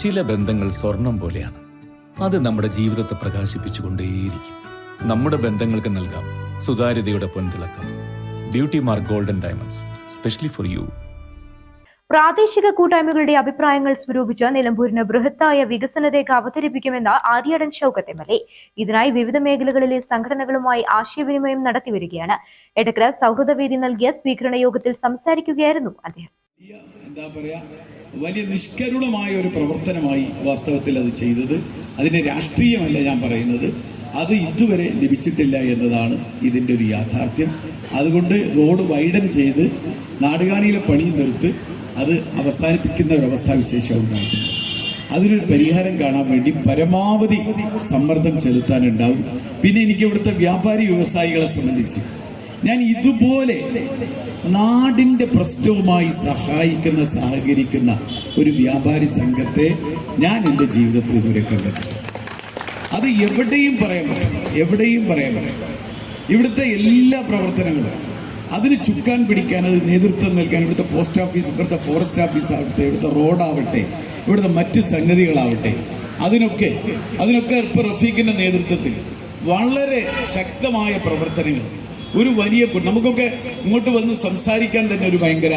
ചില ബന്ധങ്ങൾ സ്വർണം പോലെയാണ്. അത് നമ്മുടെ ജീവിതത്തെ പ്രകാശിപ്പിച്ചുകൊണ്ടേയിരിക്കും. നമ്മുടെ ബന്ധങ്ങൾക്ക് നൽകാം സുതാര്യതയുടെ പൊൻതിളക്കം. Beauty mark golden diamonds specially for you പ്രാദേശിക കൂട്ടായ്മകളുടെ അഭിപ്രായങ്ങൾ സ്വരൂപിച്ച് നിലമ്പൂരിന് ബൃഹത്തായ വികസന രേഖ അവതരിപ്പിക്കുമെന്ന് Aryadan Shoukath M L A. ഇതിനായി വിവിധ മേഖലകളിലെ സംഘടനകളുമായി ആശയവിനിമയം നടത്തിവരികയാണ്. എടക്കര സൗഹൃദവേദി നൽകിയ സ്വീകരണ യോഗത്തിൽ സംസാരിക്കുകയായിരുന്നു അദ്ദേഹം. എന്താ പറയാ? വലിയ നിഷ്കരുണമായ ഒരു പ്രവർത്തനമായി വാസ്തവത്തിൽ അത് ചെയ്തത്. അതിന് രാഷ്ട്രീയമല്ല ഞാൻ പറയുന്നത്. അത് ഇതുവരെ ലഭിച്ചിട്ടില്ല എന്നതാണ് ഇതിന്റെ ഒരു യാഥാർത്ഥ്യം. അതുകൊണ്ട് റോഡ് വൈഡൻ ചെയ്ത് നാടുകാണിയിലെ പണി നിർത്ത് അത് അവസാനിപ്പിക്കുന്ന ഒരു അവസ്ഥാവിശേഷം ഉണ്ടായിട്ടുണ്ട്. അതിനൊരു പരിഹാരം കാണാൻ വേണ്ടി പരമാവധി സമ്മർദ്ദം ചെലുത്താനുണ്ടാവും. പിന്നെ എനിക്ക് ഇവിടുത്തെ വ്യാപാരി വ്യവസായികളെ സംബന്ധിച്ച് ഞാൻ ഇതുപോലെ നാടിന്റെ പ്രശ്നവുമായി സഹായിക്കുന്ന സഹകരിക്കുന്ന ഒരു വ്യാപാരി സംഘത്തെ ഞാൻ എന്റെ ജീവിതത്തിൽ ഇതുവരെ കണ്ടിട്ടില്ല. അത് എവിടെയും പറയാൻ പറ്റും എവിടെയും പറയാൻ പറ്റും ഇവിടുത്തെ എല്ലാ പ്രവർത്തനങ്ങളും അതിന് ചുക്കാൻ പിടിക്കാൻ അത് നേതൃത്വം നൽകാൻ ഇവിടുത്തെ പോസ്റ്റ് ഓഫീസ് ഇവിടുത്തെ ഫോറസ്റ്റ് ഓഫീസ് ആവട്ടെ ഇവിടുത്തെ റോഡാവട്ടെ ഇവിടുത്തെ മറ്റ് സംഗതികളാവട്ടെ അതിനൊക്കെ അതിനൊക്കെ ഇപ്പോൾ റഫീഖിന്റെ നേതൃത്വത്തിൽ വളരെ ശക്തമായ പ്രവർത്തനങ്ങൾ ഒരു വലിയ നമുക്കൊക്കെ ഇങ്ങോട്ട് വന്ന് സംസാരിക്കാൻ തന്നെ ഒരു ഭയങ്കര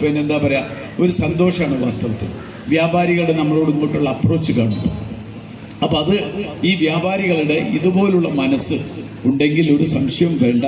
പിന്നെ എന്താ പറയാ ഒരു സന്തോഷമാണ് വാസ്തവത്തിൽ. വ്യാപാരികളുടെ നമ്മളോട് ഇങ്ങോട്ടുള്ള അപ്രോച്ച് കാണുമ്പോൾ. അപ്പം അത് ഈ വ്യാപാരികളുടെ ഇതുപോലുള്ള മനസ്സ് ഉണ്ടെങ്കിൽ ഒരു സംശയം വേണ്ട.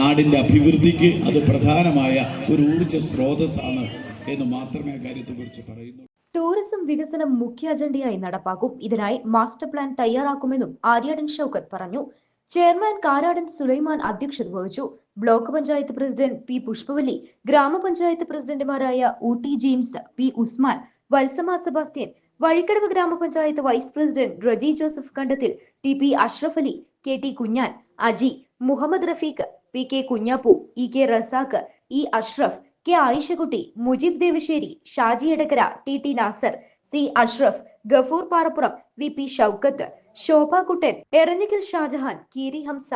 നാടിന്റെ അഭിവൃദ്ധിക്ക് അത് പ്രധാനമായ ഒരു ഊർജ സ്രോതസ്സാണ് എന്ന് മാത്രമേ കാര്യത്തെ കാര്യത്തെക്കുറിച്ച് പറയുന്നു. ടൂറിസം വികസനം മുഖ്യ അജണ്ടയായി നടപ്പാക്കും. ഇതിനായി മാസ്റ്റർ പ്ലാൻ തയ്യാറാക്കുമെന്നും ആര്യാടൻ ഷൌക്കത്ത് പറഞ്ഞു. ചെയർമാൻ കാരാടൻ സുലൈമാൻ അധ്യക്ഷത വഹിച്ചു. Block panchayat president P Pushpavalli ഗ്രാമപഞ്ചായത്ത് പ്രസിഡന്റുമാരായ Ooty James P Usman Valsamma Sebastian Vazhikkadavu ഗ്രാമപഞ്ചായത്ത് vice president Reji Joseph Kandathil T P Ashraf Ali K T Kunhan Aji Muhammad Rafeeq P K Kunhappu E K Razak E Ashraf K Ayishakutty Mujeeb Devasseri Shaji Edakkara T T Nasar C Ashraf Gafoor Parappuram V P Shoukath Shobha Kuttan Eranjikkal Shajahan Keeri Hamsa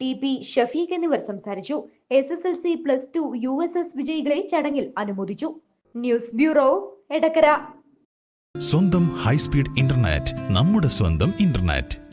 T P Shafeeq എന്നിവർ സംസാരിച്ചു. S S L C plus two U S S വിജയികളെ ചടങ്ങിൽ അനുമോദിച്ചു. News bureau Edakkara. സ്വന്തം high speed internet നമ്മുടെ സ്വന്തം internet.